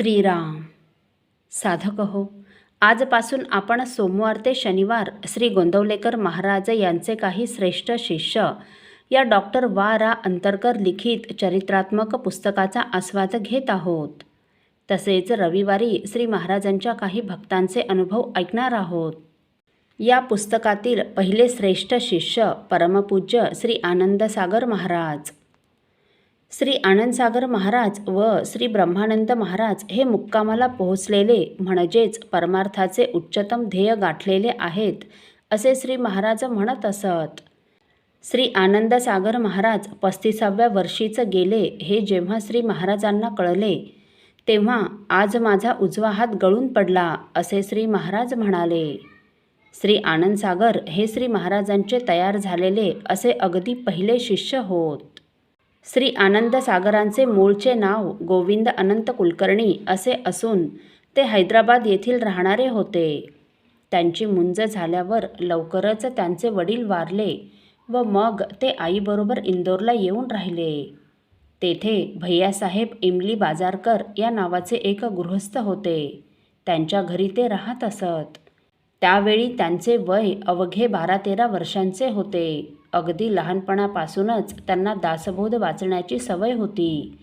श्रीराम। साधक हो आजपासून आपण सोमवार ते शनिवार श्री गोंदवलेकर महाराज यांचे काही श्रेष्ठ शिष्य या डॉक्टर वा रा अंतरकर लिखित चरित्रात्मक पुस्तकाचा आस्वाद घेत आहोत. तसेच रविवारी श्री महाराजांच्या काही भक्तांचे अनुभव ऐकणार आहोत. या पुस्तकातील पहिले श्रेष्ठ शिष्य परमपूज्य श्री आनंदसागर महाराज. श्री आनंदसागर महाराज व श्री ब्रह्मानंद महाराज हे मुक्कामाला पोहोचलेले म्हणजेच परमार्थाचे उच्चतम ध्येय गाठलेले आहेत असे श्री महाराज म्हणत असत. श्री आनंदसागर महाराज पस्तीसाव्या वर्षीचं गेले हे जेव्हा श्री महाराजांना कळले तेव्हा आज माझा उजवा हात गळून पडला असे श्री महाराज म्हणाले. श्री आनंदसागर हे श्री महाराजांचे तयार झालेले असे अगदी पहिले शिष्य होत. श्री आनंद सागरांचे मूळचे नाव गोविंद अनंत कुलकर्णी असे असून ते हैदराबाद येथील राहणारे होते. त्यांची मुंज झाल्यावर लवकरच त्यांचे वडील वारले व मग ते आईबरोबर इंदोरला येऊन राहिले. तेथे भैयासाहेब इमली बाजारकर या नावाचे एक गृहस्थ होते. त्यांच्या घरी ते राहत असत. त्यावेळी त्यांचे वय अवघे बारा तेरा वर्षांचे होते. अगदी लहानपणापासूनच त्यांना दासबोध वाचण्याची सवय होती.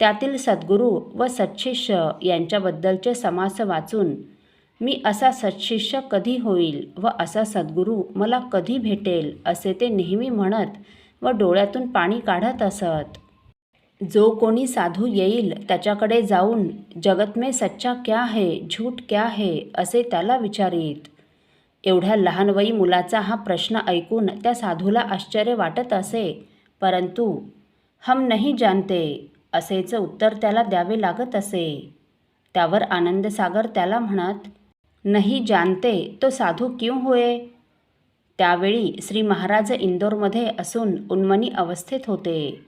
त्यातील सद्गुरू व सत्शिष्य यांच्याबद्दलचे समास वाचून मी असा सत्शिष्य कधी होईल व असा सद्गुरू मला कधी भेटेल असे ते नेहमी म्हणत व डोळ्यातून पाणी काढत असत. जो कोणी साधू येईल त्याच्याकडे जाऊन जगत में सच्चा क्या है झूठ क्या है? असे त्याला विचारीत. एवढ्या लहानवयी मुलाचा हा प्रश्न ऐकून त्या साधूला आश्चर्य वाटत असे. परंतु हम नहीं जानते असेच उत्तर त्याला द्यावे लागत असे. त्यावर आनंदसागर त्याला म्हणत नाही जानते तो साधू क्यों होय त्यावेळी श्री महाराज इंदोरमध्ये असून उन्मनी अवस्थेत होते.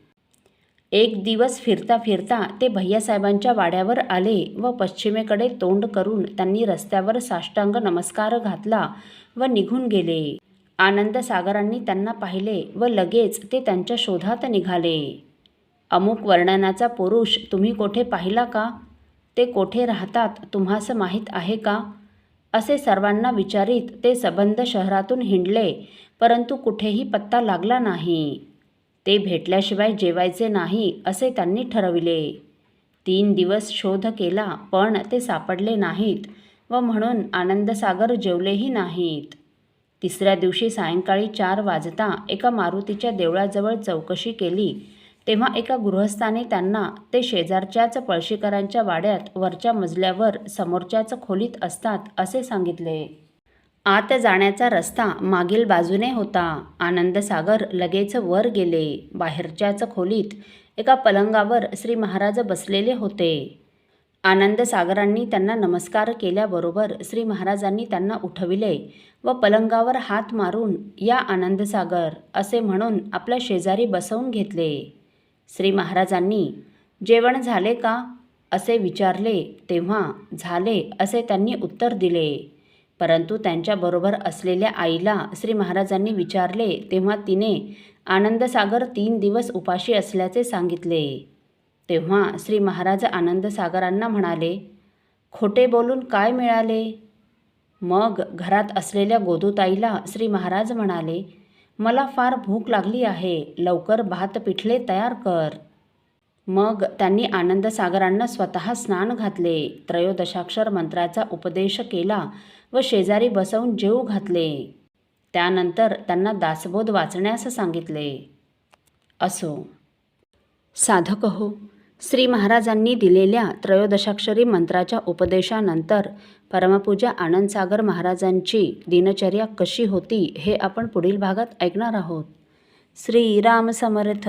एक दिवस फिरता फिरता ते भैयासाहेबांच्या वाड्यावर आले व पश्चिमेकडे तोंड करून त्यांनी रस्त्यावर साष्टांग नमस्कार घातला व निघून गेले. आनंद सागरांनी त्यांना पाहिले व लगेच ते त्यांच्या शोधात निघाले. अमुक वर्णनाचा पुरुष तुम्ही कोठे पाहिला का? ते कोठे राहतात तुम्हास माहीत आहे का असे सर्वांना विचारित ते सबंध शहरातून हिंडले परंतु कुठेही पत्ता लागला नाही. ते भेटल्याशिवाय जेवायचे नाही असे त्यांनी ठरविले. तीन दिवस शोध केला पण ते सापडले नाहीत व म्हणून आनंदसागर जेवलेही नाहीत. तिसऱ्या दिवशी सायंकाळी चार वाजता एका मारुतीच्या देवळाजवळ चौकशी केली. तेव्हा एका गृहस्थाने त्यांना ते शेजारच्याच पळशीकरांच्या वाड्यात वरच्या मजल्यावर समोरच्याच खोलीत असतात असे सांगितले. आत जाण्याचा रस्ता मागील बाजूने होता. आनंदसागर लगेच वर गेले. बाहेरच्याच खोलीत एका पलंगावर श्री महाराज बसलेले होते. आनंदसागरांनी त्यांना नमस्कार केल्याबरोबर श्री महाराजांनी त्यांना उठविले व पलंगावर हात मारून या आनंदसागर असे म्हणून आपल्या शेजारी बसवून घेतले. श्री महाराजांनी जेवण झाले का? असे विचारले तेव्हा झाले असे त्यांनी उत्तर दिले. परंतु त्यांच्याबरोबर असलेल्या आईला श्री महाराजांनी विचारले तेव्हा तिने आनंदसागर तीन दिवस उपाशी असल्याचे सांगितले. तेव्हा श्री महाराज आनंदसागरांना म्हणाले खोटे बोलून काय मिळाले? मग घरात असलेल्या गोदूताईला श्री महाराज म्हणाले मला फार भूक लागली आहे लवकर भात पिठले तयार कर. मग त्यांनी आनंदसागरांना स्वतः स्नान घातले त्रयोदशाक्षर मंत्राचा उपदेश केला व शेजारी बसवून जेऊ घातले. त्यानंतर त्यांना दासबोध वाचण्यास सांगितले. असो. साधक हो श्री महाराजांनी दिलेल्या त्रयोदशाक्षरी मंत्राच्या उपदेशानंतर परमपूजा आनंदसागर महाराजांची दिनचर्या कशी होती हे आपण पुढील भागात ऐकणार आहोत. श्रीराम समर्थ.